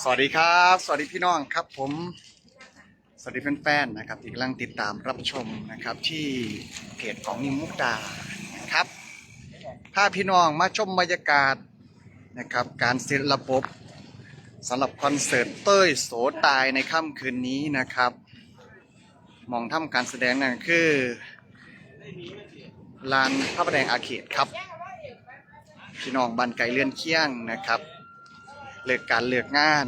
สวัสดีครับ สวัสดีพี่น้องครับผม สวัสดีแฟนๆนะครับที่กำลังติดตามรับชมนะครับที่เพจของนิมมุกดานะครับพาพี่น้องมาชมบรรยากาศนะครับการเซตระบบสำหรับคอนเสิร์ตเต้ยโสตายในค่ำคืนนี้นะครับมองทำการแสดงนั่นคือลานพระประแดงอาเขตครับ พี่น้องบันไก่เลื่อนเคียงนะครับ เลิกการเลิกงาน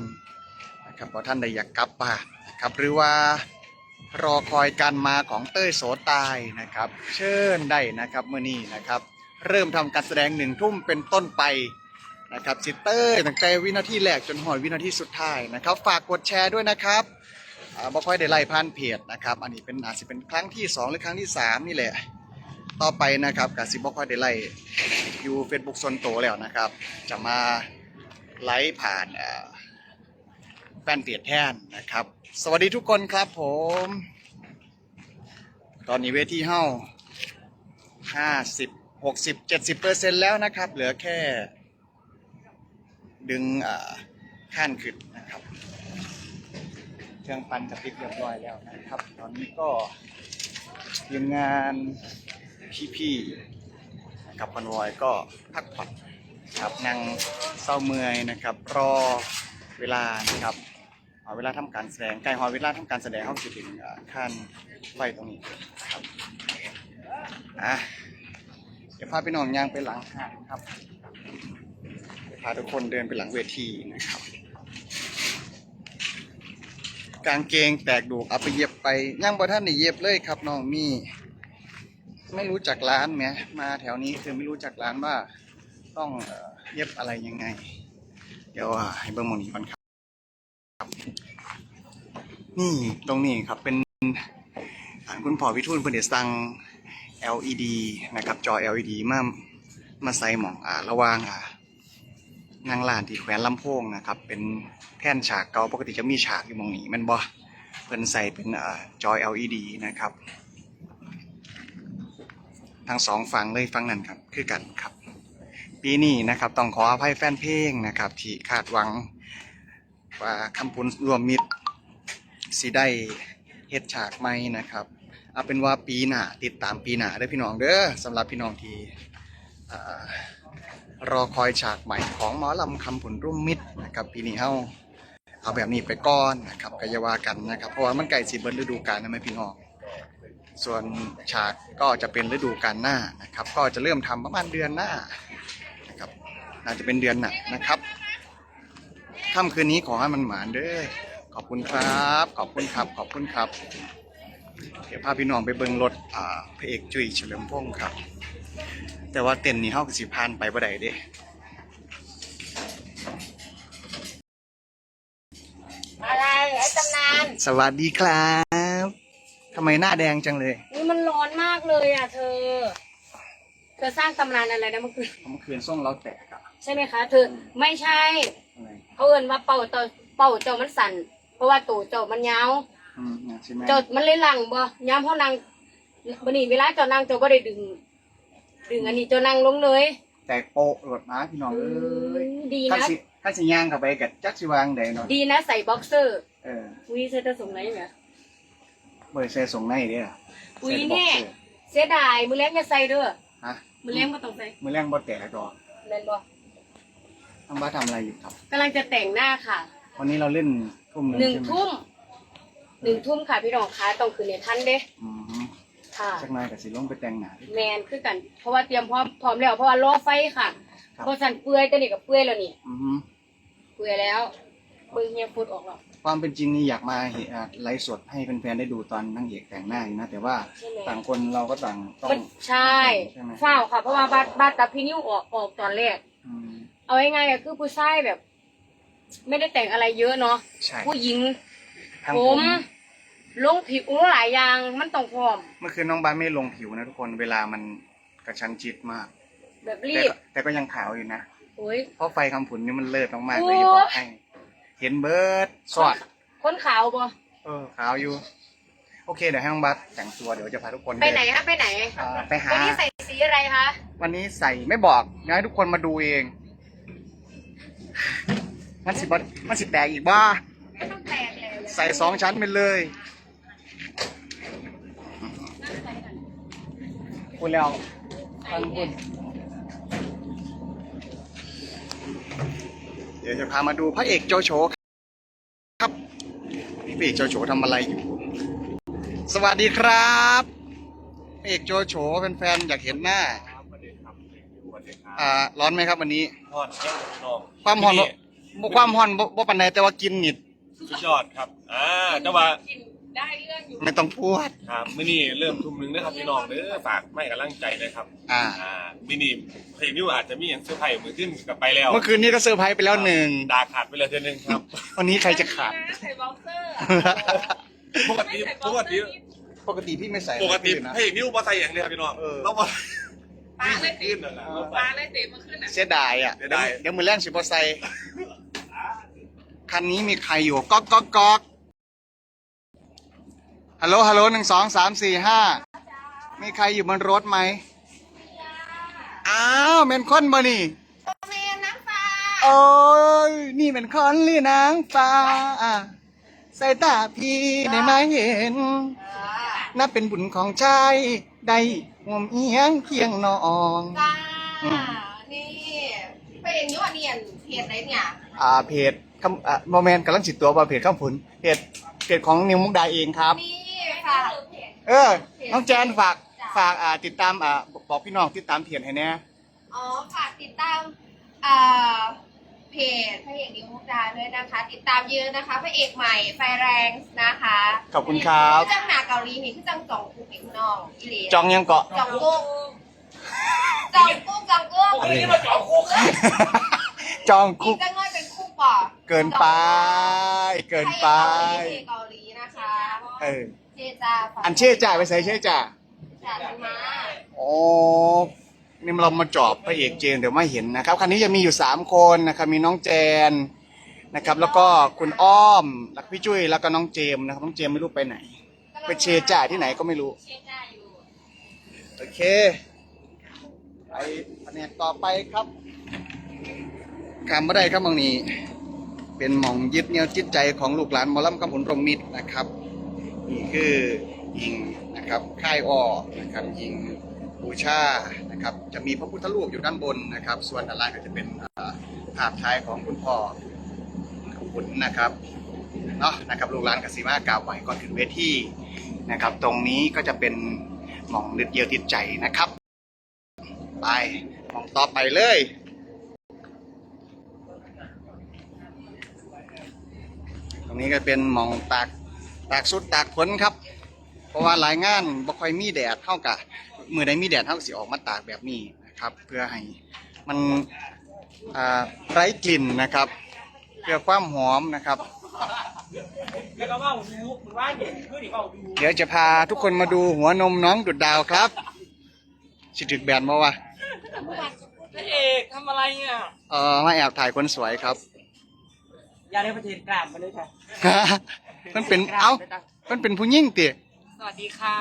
นะครับเพราะท่านใดอยากกลับบ้านนะครับหรือว่ารอคอยการมาของเต้ยโสตายนะครับ เชิญได้นะครับเมื่อนี้นะครับ เริ่มทำการแสดงหนึ่งทุ่มเป็นต้นไปนะครับจิตเต้ยตั้งแต่วินาทีแรกจนหอยวินาทีสุดท้ายนะครับ ฝากกดแชร์ด้วยนะครับบ่ค่อยได้ไล่ผ่านเพจนะครับ อันนี้เป็นอาจจะเป็นครั้งที่สองหรือครั้งที่สามนี่แหละ ต่อไปนะครับกับซิบ่ค่อยได้ไล่อยู่เฟซบุ๊กส่วนตัวแล้วนะครับ จะมาไลฟ์ผ่านแฟนเพจแทนนะครับ สวัสดีทุกคนครับผม ตอนนี้เวทีเฮ้าห้าสิบหกสิบเจ็ดสิบเปอร์เซ็นแล้วนะครับ เหลือแค่ ดึงเอ่อข้านขึ้นนะครับเครื่องปั่นกระติบเรียบร้อยแล้วนะครับ ตอนนี้ก็ทีมงาน พี่ๆนะครับคอนวอยก็พักผ่อนครับนั่งเศร้าเมื่อยนะครับ รอเวลานะครับเอาเวลาทำการแสดงใกล้หอเวลาทำการแสดงเขาจะถึงอ่าขั้นไฟตรงนี้ครับอะเดี๋ยวพาพี่น้องย่างไปหลังห้างครับเดี๋ยวพาทุกคนเดินไปหลังเวทีนะครับ กางเกงแตกดูกเอาไปเย็บไปย่างบ่ท่านนี่เย็บเลยครับน้องมี่ ไม่รู้จักร้านไหมมาแถวนี้คือไม่รู้จักร้านว่าต้องเย็บอะไรยังไง เดี๋ยวให้เบิ้งมองนี้ก่อนครับ นี่ตรงนี้ครับเป็นคุณพ่อวิทูลเพิ่นได้สั่ง LED นะครับ จอ LED มามาใส่หมองอ่าระวางอ่านางลานที่แขวนลำโพงนะครับ เป็นแท่นฉากเก่าปกติจะมีฉากอยู่มองนี้แมันบ่เพิ่นใส่เป็นอ่าจอ LED นะครับ ทั้งสองฝั่งเลยฝั่งนั้นครับ คือกันครับ ปีนี้นะครับต้องขออภัยแฟนเพลงนะครับ ที่คาดหวังว่าคำพูนรวมมิตรสิได้เฮ็ดฉากใหม่นะครับเอาเป็นว่าปีหน้าติดตามปีหน้าเด้อพี่น้องเด้อสำหรับพี่น้องที่รอคอยฉากใหม่ของหมอลำคำผลร่วมมิตรนะครับปีนี้เฮาเอาแบบนี้ไปก่อนนะครับก็อย่าว่ากันนะครับ เพราะว่ามันใกล้สิเบิดฤดูกาลนะแม่พี่น้อง ส่วนฉากก็จะเป็นฤดูกาลหน้านะครับ ก็จะเริ่มทำประมาณเดือนหน้านะครับน่าจะเป็นเดือนหน้านะครับค่ำคืนนี้ขอให้มันหมานเด้อขอบคุณครับ ขอบคุณครับ ขอบคุณครับ เดี๋ยวพาพี่น้องไปเบิ่งรถอ่าพระเอกจุ้ยเฉลิมพงศ์ครับ แต่ว่าเต้นนี่เฮาก็สิผ่านไปบ่ได้เด้อะไรไอ้ตำนาน สวัสดีครับ ทำไมหน้าแดงจังเลย นี่มันร้อนมากเลยอะเธอ เธอสร้างตำนานอะไรนะเมื่อคืนเมื่อคืนส่งเราแตกอะใช่ไหมคะ เธอไม่ใช่ อะไรเขาเอินว่าเป่าเตาเป่าเจ้ามันสั่น เพราะว่าตูเจ้ามันยาว อืมใช่ไหมเจ้ามันเลยหลังบ่ยามเขานั่งบันนี้เวลาเจ้านั่งเจ้าก็ได้ดึง ดึงอันนี้เจ้านั่งลงเลย แตกโปะรถมาพี่น้องเอ้ยดีข้านะสิข้าสิย่างเข้าไปกับจักสิวางใดเนาะดีนะใส่บ็อกเซอร์เอออุ้ยเธอจะส่งไหนเนี่ย บ่ได้ใส่ส่งในเด้ออุ้ยใส่แน่บ็อกเซอร์เสียดายมือแรงจะใส่เด้อฮะมือแรงก็ต้องใส่มื้อแรงบ่แตกดอกเล่นบ่ทำบ้าทำอะไรอยู่ครับกำลังจะแต่งหน้าค่ะ วันนี้เราเล่นทุ่มหนึงหนึ่งใช่ไหมทุ่มหนึ่งทุ่มค่ะพี่น้องคะต้องคืนในท่านเด้อืมค่ะจักหน่อยก็สิลงไปแต่งหน้าดิแมนคือกัน เพราะว่าเตรียมพร้อมพร้อมแล้วเพราะว่ารอไฟค่ะครับเพราะสันเปื่อยตัวนี้กับเปื่อยแล้วนี่อือฮึเปื่อยแล้วเบิ่งเฮียฟุดออกแล้ว ความเป็นจริงนี่อยากมาเห็นอะไลฟ์สดให้แฟนๆได้ดูตอนนางเอกแต่งหน้าอยู่นะ แต่ว่าใช่ไหม ต่างคนเราก็ต่างต้องมันใช่ใช่ไหมเฝ้าค่ะ เพราะว่าบาดบาดกับพี่นิ้วออกออกตอนแรก อืมเอาง่ายๆก็คือผู้ชายแบบ ไม่ได้แต่งอะไรเยอะเนาะใช่ผู้หญิงทางผผม ม ลงผิวหลายอย่างมันต้องพร้อม เมื่อคืนน้องบ้านไม่ลงผิวนะทุกคนเวลามันกระชั้นชิดมาก แบบรีแต่บก็แต่ก็ยังขาวอยู่นะ โอ้ย เพราะไฟคำผุนนี่มันเลิศมากๆโอ้เลยจะบอกให้ เห็นเบิร์ดสอด คนขาวบ่ เออขาวอยู่ โอเคเดี๋ยวให้น้องบัสแต่งตัวเดี๋ยวจะพาทุกคนไปไหนคะไปไหนเอ่อไปหา วันนี้ใส่สีอะไรคะวันนี้ใส่ไม่บอกอยากให้ทุกคนมาดูเอง มันสิบมันสิแตกอีกบ้า ไม่ต้องแตกเลยใส่สองชั้นไปเลยคุณแล้วฟังคุณ เดี๋ยวจะพามาดูพระเอกโจโฉครับนี่พระเอกโจโฉทำอะไรอยู่ สวัสดีครับพระเอกโจโฉเป็นแฟนๆอยากเห็นหน้าอ่าร้อนไหมครับวันนี้ทอดแก้วน้องความห่อนบ่บ่ความห่อนบ่บ่ปันใดแต่ว่ากินนิดสุดยอดครับอ่าแต่ว่ากิน ได้เรื่องอยู่ ไม่ต้องพูด ครับมินี่เริ่มทุ่มหนึงนะครับพี่น้องเด้อฝากไม่กำลังใจนะครับอ่าอ่า มินี่เพลงนี้อาจจะมีอย่างเซอร์ไพรส์มือขึ้นกลับไปแล้วเมื่อคืนนี้ก็เซอร์ไพรส์ไปแล้วหนึ่งดาขาดไปแล้วเทีนึงครับวันนี้ใครจะขาด ใส่บอลเซอร์ปกติปกติปกติพี่ไม่ใส่ปกตินะ เพลงนี้มาใส่อย่างเดียวพี่น้องเออ แล้วมาปลาเลยขึ้นนั่นแหละปลาเลยเตะมาขึ้นอะเสียดายอะเสียดายเดี๋ยวมือแรงสิบอใส่คันนี้มีใครอยู่ก๊อกก๊อกก๊อก ฮัลโหล ฮัลโหลหนึ่งสองสามสี่ห้ามีใครอยู่บนรถไหมอ้าวเมนคอนบ่นี่เมนน้ำปลาโอ้ยนี่เป็นคอนหรือนางฟ้าใส่ตาพี่ได้ไหมาเห็น นับเป็นบุญของชายได้ห่วมเอียงเคียงนองจ้าอืมนี่เพลงนี้ว่าเนียนเพจไหนเนี่ยอ่าเพจคำอ่าโมเมนต์กำลังจิตตัวว่าเพจข้ามผุนเพจเพจของนิวมุกดาเองครับนี่ ค่ะเออ น้องแจนฝากฝากอ่าติดตามอ่าบอกพี่น้องติดตามเพจให้แน่อ๋อฝากติดตามอ่าเพจพระเอกนิวมุกดาด้วยนะคะ ติดตามเยอะนะคะพระเอกใหม่ไฟแรงนะคะขอบคุณครับคือจังหนาเกาหลีนี่คือจังจองกุ๊กอีกน้องอีหลีจองยังเกาะจองกุ๊กจองกุ๊กจองกุ๊กอะไรจองอีคุกกจังน้อยเป็นคุกป่ะเกินไป เกินไปพระเอกเกาหลีนะคะเออ เจจาฝกอันเช่จ่าไปใส่เช่จ่าจ่าธรรมะโอ้นี่เรามาจอบพระเอกเจนเดี๋ยวไม่เห็นนะครับคันนี้จะมีอยู่สามคนนะครับมีน้องแจนนะครับ แล้วก็คุณอ้อมแล้วก็พี่จุ้ยแล้วก็น้องเจมส์นะครับน้องเจมส์ไม่รู้ไปไหน ไปเชจ่าที่ไหนก็ไม่รู้ เชจ่าอยู่โอเค ไปแผนกต่อไปครับคำไม่ได้ครับมองนี้ เป็นหมองยึดเหนี่ยวจิตใจของลูกหลานหมอลำคำผลรมมิตรนะครับ นี่คือยิงนะครับค่ายอ้อนะครับยิงบูชานะครับจะมีพระพุทธรูปอยู่ด้านบนนะครับ ส่วนด้านล่างก็จะเป็นภาพท้ายของคุณพ่อขุนนะครับเนาะนะครับลูกหลานกสิมากราบไหวก่อนขึ้นเวทีนะครับ ตรงนี้ก็จะเป็นหม่องนึดเดียวติดใจนะครับ ไปหมองต่อไปเลยตรงนี้ก็เป็นหมองตาก ตากสุดตากผลครับ เพราะว่าหลายงานบ่ค่อยมีแดดเท่ากับมือใดมีแดดเท่ากับสิออกมาตากแบบนี้นะครับ เพื่อให้มันอ่าไร้กลิ่นนะครับ เพื่อความหอมนะครับแล้วก็ว่าดูมึงว่าเห็นเพื่อนอีกเปล่าดูเดี๋ยวจะพาทุกคนมาดูหัวนมน้องดุดดาวครับสิถึกแบนมาวะพระเอกทำอะไรเนี่ยเออมาแอบถ่ายคนสวยครับ อย่าได้ประเทศกราบมาเลยค่ะ มันเป็นเอ้ามันเป็นผู้หญิงติสวัสดีค่ะ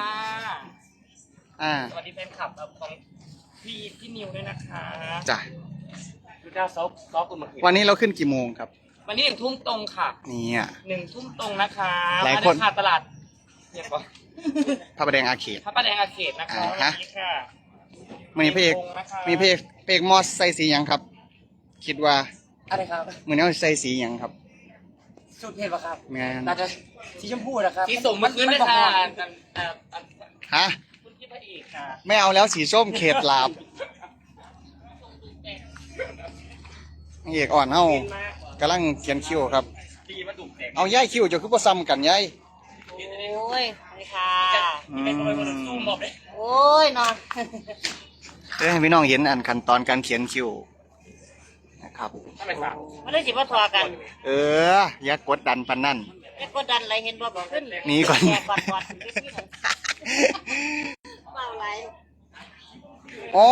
อ่า สวัสดีแฟนคลับของพี่พี่นิวด้วยนะคะจ้ะดูดาวซอฟซอฟคุณมาคืนวันนี้เราขึ้นกี่โมงครับ วันนี้หนึ่งทุ่มตรงค่ะนี่อะหนึ่งทุ่มตรงนะคะหลายมาคนเดิค่ะตลาดเนี่ยก่อนพระประแดงอาเขต พระประแดงอาเขตนะคะอ่าวันฮะนี้ค่ะ มีเพลงวงนะคะมีเพลงเพลงมอสใส่สีหยังครับ คิดว่าอะไรครับ มือนี้เอาใส่สีหยังครับ สุดเห็นปะครับแม่นน่าจะสีชมพูนะครับที่ส่งมาคืนด้วยค่ะอันอันอันอันฮะคุณพี่พระเอกค่ะไม่เอาแล้วสีส้มเขตลาบนางเอกอ่อนเฮาเป็นมากกำลังเขียนคิ้วครับดีมาดุแตกเอาย่ายคิ้วจะคือบ่ซ้ำกันย่ายโอ้ยนี่ค่ะนี่เป็นคนเป็นซูมบอกเลยโอ้ยนอนเพื่อให้พี่น้องเห็นอันขั้นตอนการเขียนคิ้วนะ ครับทำไมฝากไม่ได้จิบว่าทอกันเออ อย่ากดดันปันนั่น ไม่กดดันอะไรเห็นว่าบอกขึ้นหนีก่อน แก่ก่อนก่อนถึงที่หนึ่งเมาอะไรโอ้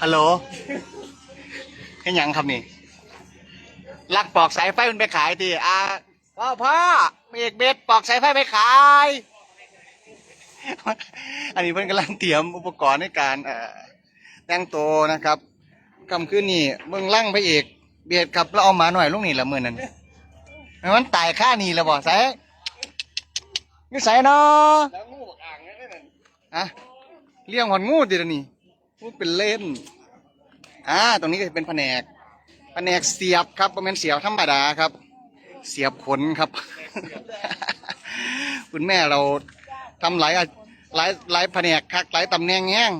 ฮัลโหลเห็นยังครับนี่ ลักปอกสายไฟมันไปขายทีอ่าพ่อพ่อเอกเบ็ดปอกสายไฟไปขาย อันนี้เพิ่อนกำลังเตรียมอุปกรณ์ในการเอแต่งตัวนะครับคำคืนนี่เมืองลั่งพระเอก เบียดกับเราเอามาหน่อยลูกนี่ละมือนั้นมันตายค่านี่ละบ่ใส่นี่ใส่เนาะแล้วงูบักอ่างนั่นน่ะอะเลี้ยงหอนงูดิละนี่พูดเป็นเล่นอ่าตรงนี้ก็จะเป็นแผนกแผนกเสียบครับประมาณเสียบธรรมดาครับ เสียบขนครับ คุณแม่เรา ทำหลายอะหลายหลายแผนกคักหลายตำแหน่งแห้ง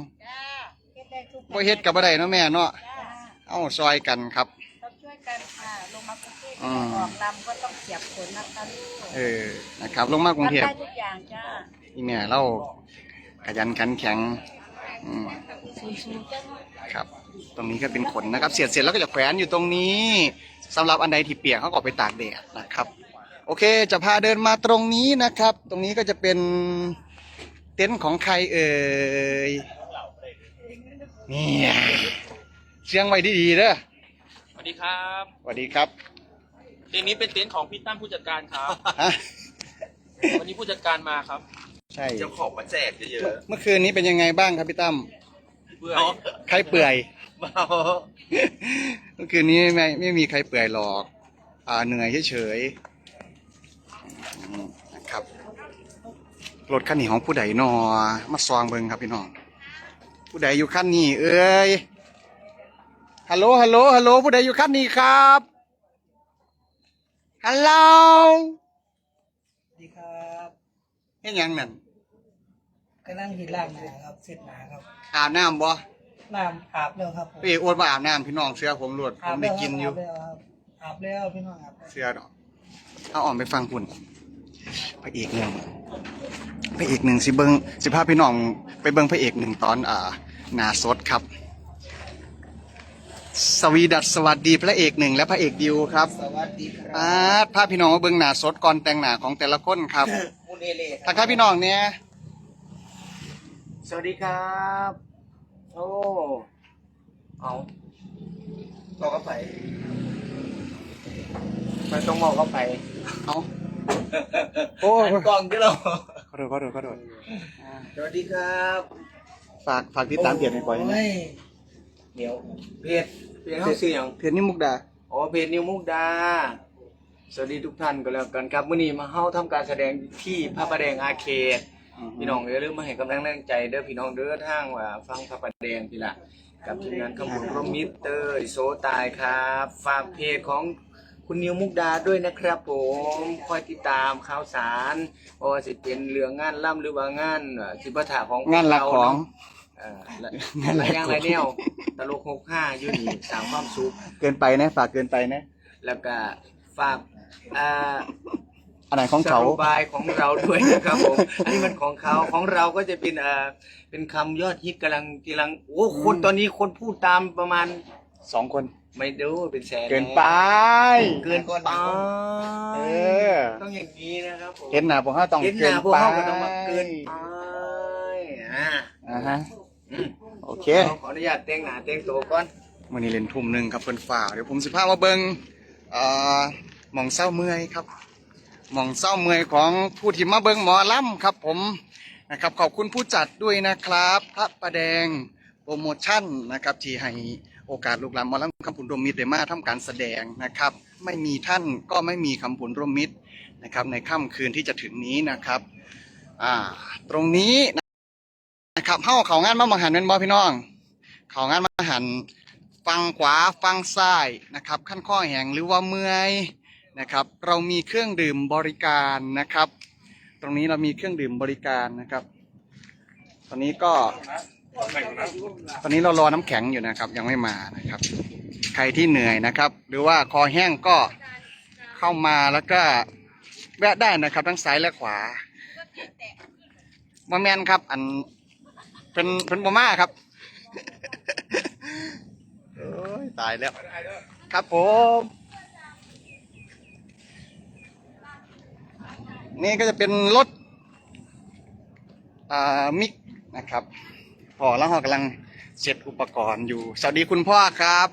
บ่เฮ็ดกับบ่ได้เนาะแม่เนาะเอาซอยกันครับ ต้องช่วยกันค่ะลงมากรุงเทพอืมออกลำก็ต้องเสียบขนนะคะลูกเออนะครับ ลงมากรุงเทพทำได้ทุกอย่างจ้านี่แม่เราขยันขันแข็งอืมสู้ๆจ้าครับ ตรงนี้ก็เป็นขนนะครับ เสียดเสร็จแล้วก็จะแขวนอยู่ตรงนี้สำหรับอันใดที่เปียกเขาก็เอาไปตากแดดนะครับ โอเคจะพาเดินมาตรงนี้นะครับ ตรงนี้ก็จะเป็นเต็นท์ของใครเอ่ยเนี่ยเชียงไว้ดีๆเด้อสวัสดีครับสวัสดีครับเต็นท์นี้เป็นเต็นท์ของพี่ตั้มผู้จัดการครับ ฮะวันนี้ผู้จัดการมาครับ ใช่เจ้าของมาแจกเยอะเมื่อคืนนี้เป็นยังไงบ้างครับพี่ตั้มเพื่อๆเอาใครเปื่อย เบาเมื่อคืนนี้ไม่ไม่มีใครเปื่อยหรอก อ่าเหนื่อยเฉยๆอืม นะครับรถคันนี้ของผู้ใดนอมาซองเบิงครับพี่น้อง ผู้ใดอยู่คันนี้ เอ้ยฮัลโหลฮัลโหลฮัลโหลผู้ใดอยู่คันนี้ครับฮัลโหลสวัสดีครับเฮ็ดหยังนั่นกำลังหินล่างหนาครับเสร็จหนาครับอาบน้ำบ่น้ำอาบแล้วครับผมพี่โอวดมาอาบน้ำพี่น้องเสื้อผมรวดผอาบมแล้ได้วกินอยู่ครับอาบแล้วพี่น้องอาบแล้วเสื้อดอกเอาออกไปฟังคุณ พระเอกหนึ่งพระเอกหนึ่งสิเบิงสิพาพี่น้องไปเบิงพระเอกหนึ่งตอนอ่าหนาสดครับ สวีดัสสวัสดีพระเอกหนึ่งและพระเอกดิวครับสวัสดีครัอ่าบพาพี่น้องมาเบิงหนาสดก่อนแต่งหนาของแต่ละคนครับคุณเอเลทักทายพี่น้องเนี่ยสวัสดีครับโอ้เอาต่อเข้าไปไปต้องมองเข้าไปเอา โอ้หันกล้องที่เราขอโทษขอโทษขอโทษอ่าสวัสดีครับฝากฝากติดตามเพจให้ก่อนนะโยเดี๋ยวเพจเพจเขาซื้ออย่างเพจนี้มุกดาอ๋อเพจนิวมุกดา สวัสดีทุกท่านก็แล้วกันครับมื้อนี้มาเฮาทำการแสดงที่พระประแดงอาเขต พี่น้องอย่าลืมมาให้กำลังแรงใจเด้อพี่น้องเด้อทางว่าฟังพระประแดงพี่ละกับทีมงานขบวนรวมมิตรเตอร์โซตายครับ ฝากเพจของ คุณนิวมุกดาด้วยนะครับ ผมคอยติดตามข่าวสารบ่ว่าสิเป็นเรื่องงานล่ำหรือว่างานเอ่อสิบถาของงานหลักของ เอ่อและหลายอย่างหลายแนวตลกหกห้าอยู่นี่สร้างความสุข เกินไปนะฝากเกินไปนะแล้วก็ฝากอ่า อันไหนของเขา สโลบายของเราด้วยนะครับผม อันนี้มันของเขาของเราก็จะเป็นอ่าเป็นคำยอดฮิตกำลังกำลังโอ้คนตอนนี้คนพูดตามประมาณสองคน ไม่ดูเป็นแสนเกินไป เกินไปเออ ต้องอย่างนี้นะครับผมเห็นหน้าพวกเขาต้องเห็นหเกิน้านพวกไปเขาก็ต้องมาเกินไปอ่าอ่าฮะอืมโอเคขออนุญาตแต่งหน้าแต่งตัวก่อน วันนี้เล่นทุ่มหนึ่งครับเพิ่นฝ่ากเดี๋ยวผมสิพามาเบิงเอ่อหมองเศร้าเมื่อยครับหมองเศร้าเมื่อยของผู้ที่มาเบิงหมอลำครับ ผมนะครับขอบคุณผู้จัดด้วยนะครับ พระประแดงโปรโมชั่นนะครับที่ให้ โอกาสลูกหลานมอลำคำผุนรวมมิตรได้มาทำการแสดงนะครับ ไม่มีท่านก็ไม่มีคำผุนรวมมิตรนะครับ ในค่ำคืนที่จะถึงนี้นะครับอ่าตรงนี้นะครับเฮ้าเขางานมามหันเป็นบอพี่น้อง เขางานมาหันฟังขวาฟังซ้ายนะครับ ขั้นข้อแหงหรือว่าเมื่อยนะครับ เรามีเครื่องดื่มบริการนะครับ ตรงนี้เรามีเครื่องดื่มบริการนะครับ ตอนนี้ก็ ตอนนี้เรารอน้ำแข็งอยู่นะครับ ยังไม่มานะครับ ใครที่เหนื่อยนะครับ หรือว่าคอแห้งก็เข้ามาแล้วก็แวะได้นะครับทั้งซ้ายและขวามาแมนครับ อันเป็นเป็นบม่าครับโอ้ยตายแล้ว ครับผมนี่ก็จะเป็นรถอ่ามิกนะครับ พ่อแล้วเรากำลังเสร็จอุปกรณ์อยู่ สวัสดีคุณพ่อครับ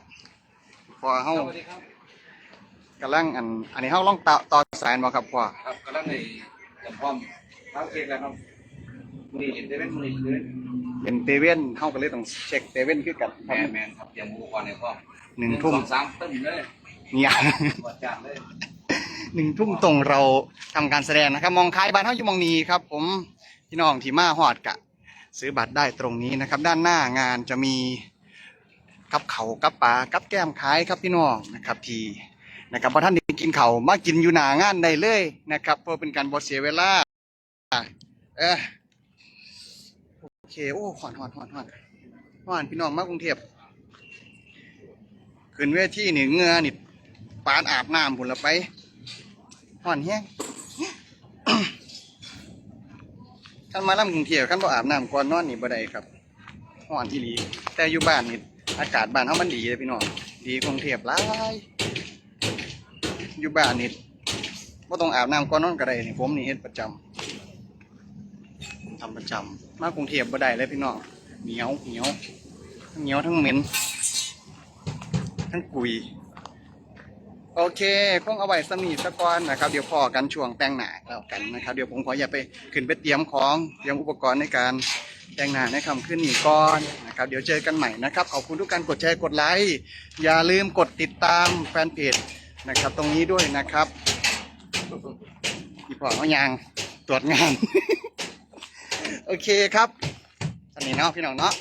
พ่อเฮากำลังอัน อันนี้เฮาล่องต่อต่อสายบ่ครับพ่อครับกำลังในจัดพร้อมทั้งเสร็จแล้วครับมือนี้เห็นได้เป็นมือนี้เลยเป็นเตเว่นเฮาก็เลยต้องเช็คเตเว่นคือกันแมนแมนครับเตรียมอุปกรณ์ในห้องหนึ่งทุ่มสองสามตึ้มเลยเนี่ยกดจานเลยหนึ่งทุ่มตรงเราทำการแสดงนะครับ มองคล้ายบ้านเฮาอยู่มองนี้ครับ ผมพี่น้องที่มาฮอดกะ ซื้อบัตรได้ตรงนี้นะครับ ด้านหน้างานจะมีกับเขากับปลากับแก้มขายครับพี่น้องนะครับทีนะครับพอท่านได้กินเขามากินอยู่หนางานได้เลยนะครับ เพื่อเป็นการบ่เสียเวลาเออโอเคโอ้หอนหอนหอนหอนหอนพี่น้องมากรุงเทพขึ้นเวทีนี่เงือนี่ปานอาบน้ำบุญละไปหอนแห้ง ท่านมาล่ำกรุงเทพท่านบ่อาบน้ำก่อนนอนนี่บ่ได้ครับฮ้อนอีหลีแต่อยู่บ้านนี่อากาศบ้านเฮามันดีเลยพี่น้องดีกว่ากรุงเทพหลายอยู่บ้านนี่บ่ต้องอาบน้ำก่อนนอนก็ได้นี่ผมนี่เฮ็ดประจำทำประจำมากรุงเทพบ่ได้เลยพี่น้องเหนียวเหนียวทั้งเหนียวทั้งเหม็นทั้งกุย โอเคคงเอาไว้สมีสักก่อนนะครับ เดี๋ยวพอกันช่วงแต่งหน้าแล้วกันนะครับ เดี๋ยวผมขออย่าไปขึ้นไปเตรียมของเตรียมอุปกรณ์ในการแต่งหน้าในคำขึ้นนี้ก่อนนะครับ เดี๋ยวเจอกันใหม่นะครับขอบคุณทุกการกดแชร์กดไลค์อย่าลืมกดติดตามแฟนเพจนะครับ ตรงนี้ด้วยนะครับพี่พอเขายังตรวจงาน โอเคครับอันนี้เนาะพี่น้องเนาะ